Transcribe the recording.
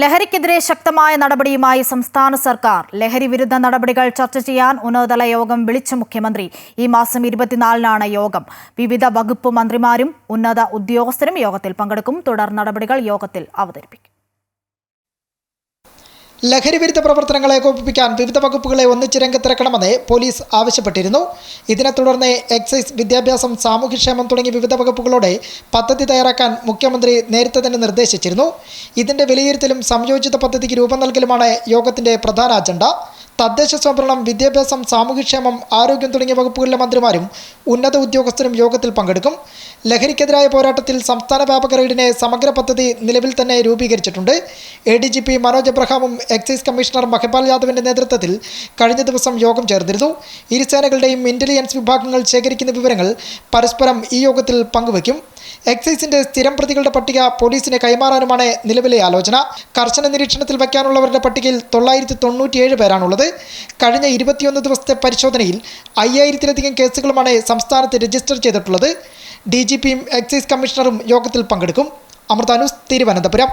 ലഹരിക്കെതിരെ ശക്തമായ നടപടിയുമായി സംസ്ഥാന സർക്കാർ. ലഹരി വിരുദ്ധ നടപടികൾ ചർച്ച ചെയ്യാൻ ഉന്നതതല യോഗം വിളിച്ച മുഖ്യമന്ത്രി. ഈ മാസം ഇരുപത്തിനാലിനാണ് യോഗം. വിവിധ വകുപ്പ് മന്ത്രിമാരും ഉന്നത ഉദ്യോഗസ്ഥരും യോഗത്തിൽ പങ്കെടുക്കും. തുടർ നടപടികൾ യോഗത്തിൽ അവതരിപ്പിക്കും. ലഹരിവിരുദ്ധ പ്രവർത്തനങ്ങളെ ഏകോപിപ്പിക്കാൻ വിവിധ വകുപ്പുകളെ ഒന്നിച്ച് രംഗത്തിറക്കണമെന്ന് പോലീസ് ആവശ്യപ്പെട്ടിരുന്നു. ഇതിനെ തുടർന്ന് എക്സൈസ് വിദ്യാഭ്യാസം സാമൂഹ്യക്ഷേമം തുടങ്ങി വിവിധ വകുപ്പുകളോടെ പദ്ധതി തയ്യാറാക്കാൻ മുഖ്യമന്ത്രി നേരത്തെ തന്നെ നിർദ്ദേശിച്ചിരുന്നു. ഇതിന്റെ വിലയിരുത്തലും സംയോജിത പദ്ധതിക്ക് രൂപം നൽകലുമാണ് യോഗത്തിന്റെ പ്രധാന അജണ്ട. തദ്ദേശ സ്വയംഭരണം വിദ്യാഭ്യാസം സാമൂഹ്യക്ഷേമം ആരോഗ്യം തുടങ്ങിയ വകുപ്പുകളിലെ മന്ത്രിമാരും ഉന്നത ഉദ്യോഗസ്ഥരും യോഗത്തിൽ പങ്കെടുക്കും. ലഹരിക്കെതിരായ പോരാട്ടത്തിൽ സംസ്ഥാന വ്യാപക റെയ്ഡിനെ സമഗ്ര പദ്ധതി നിലവിൽ തന്നെ രൂപീകരിച്ചിട്ടുണ്ട്. A D G P Manoj എബ്രഹാമും excise commissioner Mahipal യാദവിന്റെ നേതൃത്വത്തിൽ കഴിഞ്ഞ ദിവസം യോഗം ചേർന്നിരുന്നു. ഇരുസേനകളുടെയും ഇന്റലിജൻസ് വിഭാഗങ്ങൾ ശേഖരിക്കുന്ന വിവരങ്ങൾ പരസ്പരം ഈ യോഗത്തിൽ പങ്കുവയ്ക്കും. എക്സൈസിന്റെ സ്ഥിരം പ്രതികളുടെ പട്ടിക പോലീസിന് കൈമാറാനുമാണ് നിലവിലെ ആലോചന. കർശന നിരീക്ഷണത്തിൽ വയ്ക്കാനുള്ളവരുടെ പട്ടികയിൽ തൊള്ളായിരത്തി തൊണ്ണൂറ്റിയേഴ് പേരാണുള്ളത്. കഴിഞ്ഞ ഇരുപത്തിയൊന്ന് ദിവസത്തെ പരിശോധനയിൽ അയ്യായിരത്തിലധികം കേസുകളുമാണ് സംസ്ഥാനത്ത് രജിസ്റ്റർ ചെയ്തിട്ടുള്ളത്. ഡി ജി പിയും എക്സൈസ് കമ്മീഷണറും യോഗത്തിൽ പങ്കെടുക്കും. അമൃതാനൂസ് തിരുവനന്തപുരം.